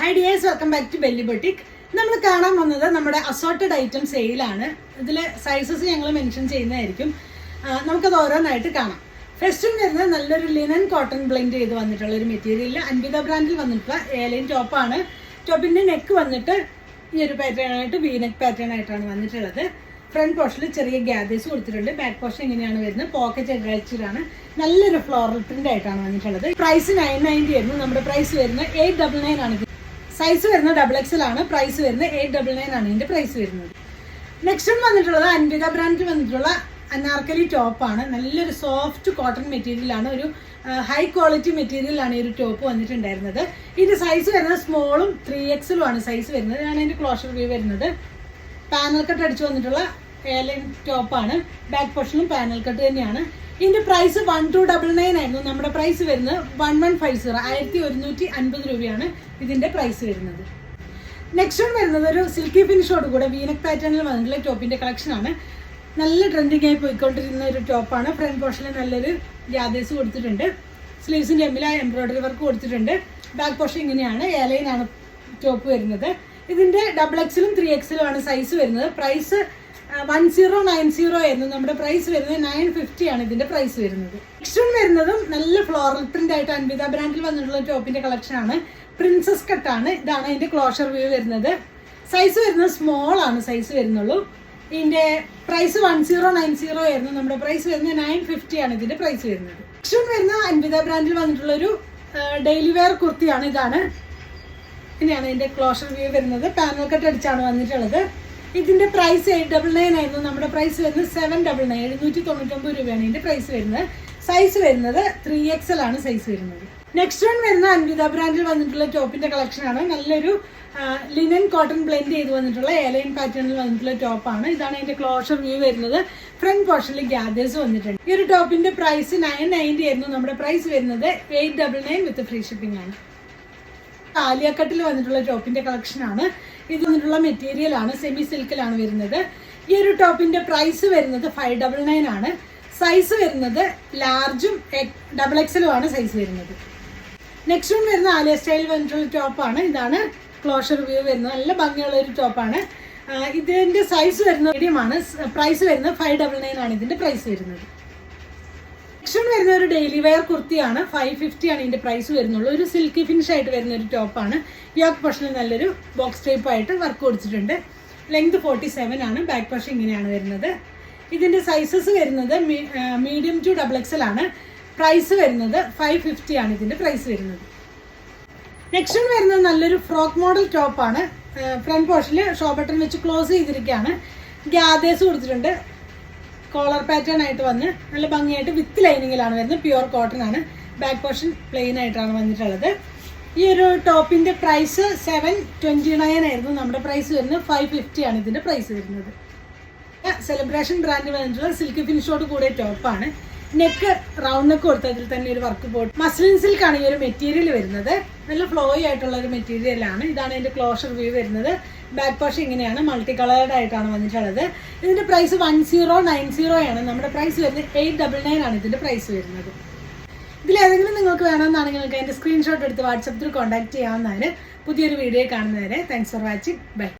Hi dears welcome back to Belly Boutique നമ്മൾ കാണാൻ വന്നത് നമ്മുടെ അസോർട്ടഡ് ഐറ്റം സെയിലാണ് ഇതിൽ സൈസസ് ഞങ്ങൾ മെൻഷൻ ചെയ്യുന്നതായിരിക്കും. നമുക്കത് ഓരോന്നായിട്ട് കാണാം. ഫസ്റ്റും വരുന്നത് നല്ലൊരു ലിനൻ കോട്ടൺ ബ്ലെൻഡ് ചെയ്ത് വന്നിട്ടുള്ള ഒരു മെറ്റീരിയൽ അൻപിത ബ്രാൻഡിൽ വന്നിട്ടുള്ള ഏലൈൻ ടോപ്പാണ് ടോപ്പിന്റെ നെക്ക് വന്നിട്ട് ഈ ഒരു പാറ്റേൺ ആയിട്ട് വി നെക്ക് പാറ്റേൺ ആയിട്ടാണ് വന്നിട്ടുള്ളത്. ഫ്രണ്ട് പോർഷനിൽ ചെറിയ ഗ്യാദേഴ്സ് കൊടുത്തിട്ടുണ്ട്. ബാക്ക് പോർഷൻ ഇങ്ങനെയാണ് വരുന്നത്? പോക്കറ്റ് അറ്റാച്ച്ഡാണ് നല്ലൊരു ഫ്ലോറൽ പ്രിന്റ് ആയിട്ടാണ് വന്നിട്ടുള്ളത്. പ്രൈസ് നയൻ നയന്റി ആയിരുന്നു. നമ്മുടെ പ്രൈസ് വരുന്നത് എയ്റ്റ് ഡബിൾ നയൻ ആണ്. സൈസ് വരുന്നത് ഡബിൾ എക്സൽ ആണ്. പ്രൈസ് വരുന്നത് എയ്റ്റ് ഡബിൾ നയൻ ആണ്. ഇതിന്റെ പ്രൈസ് വരുന്നത്. നെക്സ്റ്റ് വന്നിട്ടുള്ളത് അൻവിക ബ്രാൻഡിൽ വന്നിട്ടുള്ള അനാർക്കലി ടോപ്പാണ് നല്ലൊരു സോഫ്റ്റ് കോട്ടൺ മെറ്റീരിയൽ ആണ്. ഒരു ഹൈ ക്വാളിറ്റി മെറ്റീരിയൽ ആണ് ഈ ഒരു ടോപ്പ് വന്നിട്ടുണ്ടായിരുന്നത്. ഇതിന്റെ സൈസ് വരുന്നത് സ്മോളും ത്രീ എക്സലും ആണ് സൈസ് വരുന്നത്. ഇതാണ് ഇതിന്റെ ക്ലോഷർ വ്യൂ വരുന്നത്. പാനൽ കട്ട് അടിച്ചു വന്നിട്ടുള്ള എയർലൈൻ ടോപ്പാണ് ബാക്ക് പോർഷനും പാനൽ കട്ട് തന്നെയാണ്. ഇതിന്റെ price one two double nine ആയിരുന്നു. നമ്മുടെ പ്രൈസ് വരുന്നത് വൺ വൺ ഫൈവ് സീറോ ആയിരത്തി ഒരുന്നൂറ്റി അൻപത് രൂപയാണ് ഇതിന്റെ പ്രൈസ് വരുന്നത്. നെക്സ്റ്റ് വരുന്നത് ഒരു സിൽക്കി ഫിനിഷോട് കൂടെ വീനക് പാറ്റേണിൽ വന്നിട്ടുള്ള ടോപ്പിന്റെ കളക്ഷൻ ആണ്. നല്ല ട്രെൻഡിങ് ആയി പോയിക്കൊണ്ടിരുന്ന ഒരു ടോപ്പാണ് ഫ്രണ്ട് പോർഷനിൽ നല്ലൊരു യാദേസ് കൊടുത്തിട്ടുണ്ട്. സ്ലീവ്സിന്റെ എമ്മിൽ എംബ്രോയിഡറി വർക്ക് കൊടുത്തിട്ടുണ്ട്. ബാക്ക് പോർഷൻ ഇങ്ങനെയാണ്. ഏലൈനാണ് ടോപ്പ് വരുന്നത്. ഇതിന്റെ ഡബിൾ എക്സിലും ത്രീ എക്സിലും ആണ് സൈസ് വരുന്നത്. Price one zero nine zero ആയിരുന്നു നമ്മുടെ പ്രൈസ് വരുന്നത് നയൻ ഫിഫ്റ്റി ആണ് ഇതിന്റെ പ്രൈസ് വരുന്നത്. നെക്സ്റ്റ് വരുന്നതും നല്ല ഫ്ലോറൽ പ്രിന്റ് ആയിട്ട് അൻവിത ബ്രാൻഡിൽ വന്നിട്ടുള്ള ടോപ്പിന്റെ കളക്ഷൻ ആണ്. പ്രിൻസസ് ആണ്. ഇതാണ് അതിന്റെ ക്ലോഷർ വ്യൂ വരുന്നത്. സൈസ് വരുന്നത് സ്മോൾ ആണ് സൈസ് വരുന്നുള്ളൂ. ഇതിന്റെ price one zero nine zero ആയിരുന്നു. നമ്മുടെ പ്രൈസ് വരുന്നത് നയൻ ഫിഫ്റ്റി ആണ് ഇതിന്റെ പ്രൈസ് വരുന്നത്. നെക്സ്റ്റ് വരുന്ന അൻവിത ബ്രാൻഡിൽ വന്നിട്ടുള്ള ഒരു ഡെയിലി വെയർ കുർത്തിയാണ് ഇതാണ്. ഇങ്ങനെയാണ് ഇതിന്റെ ക്ലോഷർ വ്യൂ വരുന്നത്. പാനൽ കട്ട് അടിച്ചാണ് വന്നിട്ടുള്ളത്. ഇതിന്റെ പ്രൈസ് എയ്റ്റ് ഡബിൾ നയൻ ആയിരുന്നു. നമ്മുടെ പ്രൈസ് വരുന്നത് സെവൻ ഡബിൾ നയൻ എഴുന്നൂറ്റി തൊണ്ണൂറ്റൊമ്പത് രൂപയാണ് ഇതിന്റെ പ്രൈസ് വരുന്നത്. സൈസ് വരുന്നത് ത്രീ എക്സൽ ആണ് സൈസ് വരുന്നത്. നെക്സ്റ്റ് വൺ വരുന്ന അൻവിത ബ്രാൻഡിൽ വന്നിട്ടുള്ള ടോപ്പിന്റെ കളക്ഷൻ ആണ്. നല്ലൊരു ലിനൻ കോട്ടൺ ബ്ലെൻഡ് ചെയ്ത് വന്നിട്ടുള്ള ഏലയൻ പാറ്റേണിൽ വന്നിട്ടുള്ള ടോപ്പാണ് ഇതാണ് അതിന്റെ ക്ലോഷർ വ്യൂ വരുന്നത്. ഫ്രണ്ട് പോർഷനിൽ ഗ്യാദേഴ്സ് വന്നിട്ടുണ്ട്. ഈ ഒരു ടോപ്പിന്റെ പ്രൈസ് നയൻ നയന്റി ആയിരുന്നു. നമ്മുടെ പ്രൈസ് വരുന്നത് eight double nine with free shipping ആണ്. ആലിയക്കട്ടിൽ വന്നിട്ടുള്ള ടോപ്പിന്റെ കളക്ഷൻ ആണ് ഇത് വന്നിട്ടുള്ള മെറ്റീരിയൽ ആണ്. സെമി സിൽക്കിലാണ് വരുന്നത്. ഈ ഒരു ടോപ്പിന്റെ പ്രൈസ് വരുന്നത് ഫൈവ് ഡബിൾ നയൻ ആണ്. സൈസ് വരുന്നത് ലാർജും ഡബിൾ എക്സലും ആണ് സൈസ് വരുന്നത്. നെക്സ്റ്റ് വൺ വരുന്ന ആലിയ സ്റ്റൈൽ വന്നിട്ടുള്ള ടോപ്പാണ് ഇതാണ് ക്ലോഷർ വ്യൂ വരുന്നത്. നല്ല ഭംഗിയുള്ള ഒരു ടോപ്പാണ് ഇതിന്റെ സൈസ് വരുന്ന മീഡിയമാണ് പ്രൈസ് വരുന്നത് ഫൈവ് ഡബിൾ നയൻ ആണ്. ഇതിന്റെ പ്രൈസ് വരുന്നത്. നെക്സ്റ്റ് വരുന്ന ഒരു ഡെയിലി വെയർ കുർത്തിയാണ്. ഫൈവ് ഫിഫ്റ്റി ആണ് ഇതിന്റെ പ്രൈസ് വരുന്നുള്ളൂ. ഒരു സിൽക്കി ഫിനിഷ് ആയിട്ട് വരുന്ന ഒരു ടോപ്പാണ് യോക്ക് പോർഷനിൽ നല്ലൊരു ബോക്സ് ടൈപ്പ് ആയിട്ട് വർക്ക് കൊടുത്തിട്ടുണ്ട്. ലെങ്ത് ഫോർട്ടി സെവൻ ആണ്. ബാക്ക് പോർഷൻ ഇങ്ങനെയാണ് വരുന്നത്. ഇതിന്റെ സൈസസ് വരുന്നത് മീഡിയം ടു ഡബിൾ എക്സൽ ആണ്. പ്രൈസ് വരുന്നത് ഫൈവ് ഫിഫ്റ്റി ആണ് ഇതിന്റെ പ്രൈസ് വരുന്നത്. നെക്സ്റ്റ് വരുന്നത് നല്ലൊരു ഫ്രോക്ക് മോഡൽ ടോപ്പാണ് ഫ്രണ്ട് പോർഷനിൽ ഷോ ബട്ടൺ വെച്ച് ക്ലോസ് ചെയ്തിരിക്കുകയാണ് ഗ്യാദേഴ്സ് കൊടുത്തിട്ടുണ്ട്. കോളർ പാറ്റേൺ ആയിട്ട് വന്ന് നല്ല ഭംഗിയായിട്ട് വിത്ത് ലൈനിങ്ങിലാണ് വരുന്നത്. പ്യുവർ കോട്ടൺ ആണ്. ബാക്ക് പോർഷൻ പ്ലെയിൻ ആയിട്ടാണ് വന്നിട്ടുള്ളത്. ഈ ഒരു ടോപ്പിന്റെ പ്രൈസ് സെവൻ ട്വന്റി നയൻ ആയിരുന്നു. നമ്മുടെ പ്രൈസ് വരുന്നത് ഫൈവ് ഫിഫ്റ്റി ആണ് ഇതിന്റെ പ്രൈസ് വരുന്നത്. സെലിബ്രേഷൻ ബ്രാൻഡ് വന്നിട്ടുള്ള സിൽക്ക് ഫിനിഷോട് കൂടിയ ടോപ്പാണ് നെക്ക് റൗണ്ട് നെക്ക് കൊടുത്തതിൽ തന്നെ ഒരു വർക്ക് പോയി മസ്ലിൻ സിൽക്കാണ് ഈ ഒരു മെറ്റീരിയൽ വരുന്നത്. നല്ല ഫ്ലോയി ആയിട്ടുള്ള ഒരു മെറ്റീരിയൽ ആണ്. ഇതാണ് ഇതിന്റെ ക്ലോഷർ വ്യൂ വരുന്നത്. ബാക്ക് പോർഷൻ ഇങ്ങനെയാണ്. മൾട്ടി കളേർഡ് ആയിട്ടാണ് വന്നിട്ടുള്ളത്. ഇതിന്റെ price one zero nine zero ആണ്. നമ്മുടെ പ്രൈസ് വരുന്നത് എയ്റ്റ് ഡബിൾ നയൻ ആണ് ഇതിന്റെ പ്രൈസ് വരുന്നത്. ഇതിൽ ഏതെങ്കിലും നിങ്ങൾക്ക് വേണമെന്നാണെങ്കിൽ നിങ്ങൾക്ക് അതിന്റെ സ്ക്രീൻഷോട്ട് എടുത്ത് വാട്സപ്പിൽ കോൺടാക്ട് ചെയ്യാവുന്നതിന് പുതിയൊരു വീഡിയോ കാണുന്നവരെ താങ്ക്സ് ഫോർ വാച്ചിങ് ബൈ